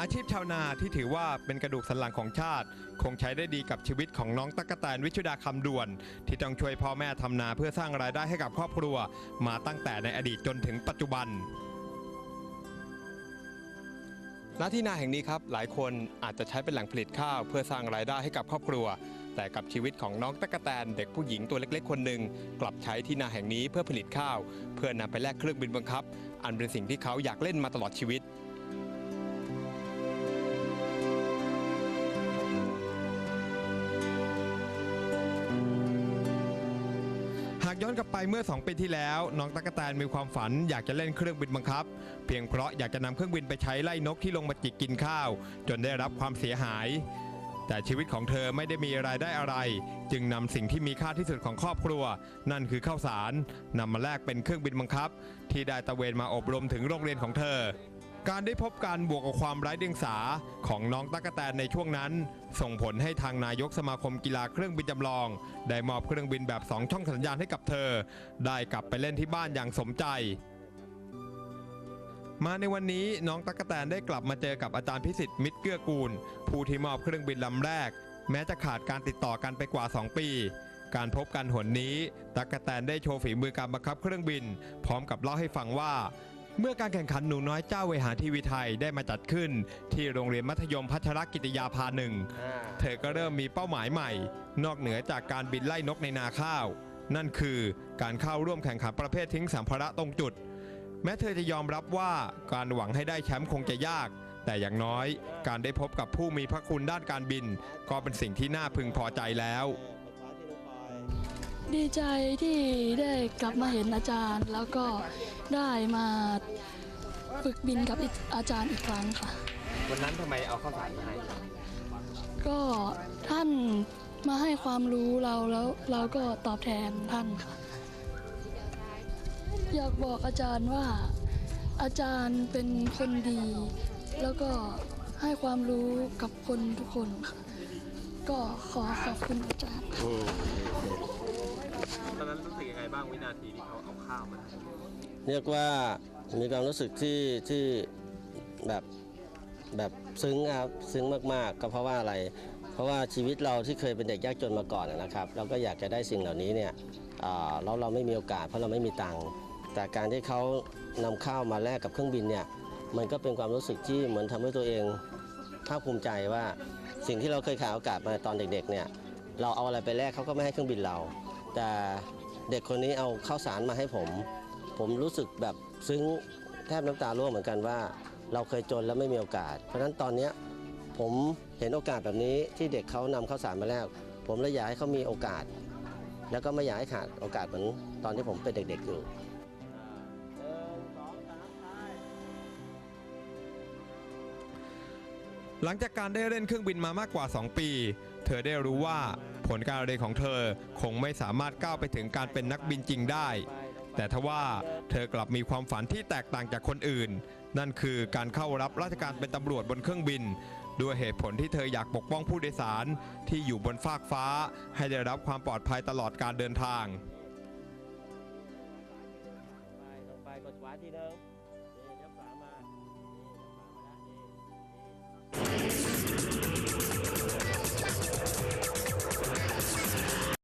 อาชีพชาวนาที่ถือว่าเป็นกระดูกสันหลังของชาติ คงใช้ได้ดีกับชีวิตของน้องตั๊กแตนวิชุดาคำด่วน ที่ต้องช่วยพ่อแม่ทำนาเพื่อสร้างรายได้ให้กับครอบครัว มาตั้งแต่ในอดีตจนถึงปัจจุบันณที่นาแห่งนี้ครับหลายคนอาจจะใช้เป็นแหล่งผลิตข้าวเพื่อสร้างรายได้ให้กับครอบครัว แต่กับชีวิตของน้องตั๊กแตนเด็กผู้หญิงตัวเล็ก ๆ คนหนึ่งกลับใช้ที่นาแห่งนี้เพื่อผลิตข้าว เพื่อนำไปแลกเครื่องบินบังคับ อันเป็นสิ่งที่เขาอยากเล่นมาตลอดชีวิตากย้อนกลับไปเมื่อ 2 ปีที่แล้ว น้องตั๊กแตนมีความฝันอยากจะเล่นเครื่องบินบังคับ เพียงเพราะอยากจะนำเครื่องบินไปใช้ไล่นกที่ลงมาจิกกินข้าว จนได้รับความเสียหาย แต่ชีวิตของเธอไม่ได้มีรายได้อะไร จึงนำสิ่งที่มีค่าที่สุดของครอบครัว นั่นคือข้าวสารนำมาแลกเป็นเครื่องบินบังคับ ที่ได้ตะเวนมาอบรมถึงโรงเรียนของเธอ การได้พบการบวกกับความไร้เดียงสาของน้องตั๊กแตนในช่วงนั้น ส่งผลให้ทางนายกสมาคมกีฬาเครื่องบินจำลอง ได้มอบเครื่องบินแบบ 2 ช่องสัญญาณให้กับเธอ ได้กลับไปเล่นที่บ้านอย่างสมใจ มาในวันนี้น้องตั๊กแตนได้กลับมาเจอกับอาจารย์พิสิทธิ์มิตรเกื้อกูล ผู้ที่มอบเครื่องบินลำแรก แม้จะขาดการติดต่อกันไปกว่า 2 ปีการพบกันหนนี้ ตั๊กแตนได้โชว์ฝีมือการบังคับเครื่องบิน พร้อมกับเล่าให้ฟังว่า เมื่อการแข่งขันหนูน้อยเจ้าเวหาทีวีไทยได้มาจัดขึ้น ที่โรงเรียนมัธยมพัชรกิติยาภาหนึ่ง เธอก็เริ่มมีเป้าหมายใหม่ นอกเหนือจากการบินไล่นกในนาข้าว นั่นคือการเข้าร่วมแข่งขันประเภททิ้งสัมภาระตรงจุด แม้เธอจะยอมรับว่าการหวังให้ได้แชมป์คงจะยาก แต่อย่างน้อย การได้พบกับผู้มีพระคุณด้านการบิน ก็เป็นสิ่งที่น่าพึงพอใจแล้ว ดีใจที่ได้กลับมาเห็นอาจารย์ แล้วก็ได้มาฝึกบินกับอาจารย์อีกครั้งค่ะ วันนั้นทำไมเอาข้าวสารมาให้ก็ท่านมาให้ความรู้เราแล้วเราก็ตอบแทนท่านค่ะ อยากบอกอาจารย์ว่าอาจารย์เป็นคนดี แล้วก็ให้ความรู้กับคนทุกคนค่ะ ก็ขอขอบคุณอาจารย์ค่ะ ตอนนั้นรู้สึกยังไงบ้างวินาทีที่เขาเอาข้าวมาเรียกว่ามีความรู้สึกที่ที่แบบแบบซึ้งครับซึ้งมากๆ ก็เพราะว่าอะไร เพราะว่าชีวิตเราที่เคยเป็นเด็กยากจนมาก่อนนะครับ เราก็อยากจะได้สิ่งเหล่านี้เนี่ยอ่าเราเราไม่มีโอกาสเพราะเราไม่มีตังค์แต่การที่เขานำข้าวมาแลกกับเครื่องบินเนี่ยมันก็เป็นความรู้สึกที่เหมือนทำให้ตัวเองภาคภูมิใจว่าสิ่งที่เราเคยขาดโอกาสมาตอนเด็กๆเนี่ยเราเอาอะไรไปแลกเขาก็ไม่ให้เครื่องบินเรา แต่เด็กคนนี้เอาข้าวสารมาให้ผม ผมรู้สึกแบบซึ้งแทบน้ำตาร่วงเหมือนกันว่า เราเคยจนแล้วไม่มีโอกาส เพราะฉะนั้นตอนนี้ผมเห็นโอกาสแบบนี้ที่เด็กเขานำข้าวสารมาแล้วผมเลยอยากให้เขามีโอกาส แล้วก็ไม่อยากให้ขาดโอกาสเหมือนตอนที่ผมเป็นเด็ก ๆอยู่หลังจากการได้เล่นเครื่องบินมามากกว่า 2 ปี เธอได้รู้ว่า ผลการเรียนของเธอคงไม่สามารถก้าวไปถึงการเป็นนักบินจริงได้ แต่ทว่าเธอกลับมีความฝันที่แตกต่างจากคนอื่น นั่นคือการเข้ารับราชการเป็นตำรวจบนเครื่องบิน ด้วยเหตุผลที่เธออยากปกป้องผู้โดยสารที่อยู่บนฟากฟ้า ให้ได้รับความปลอดภัยตลอดการเดินทาง ไปลงไปกดขวาทีนึง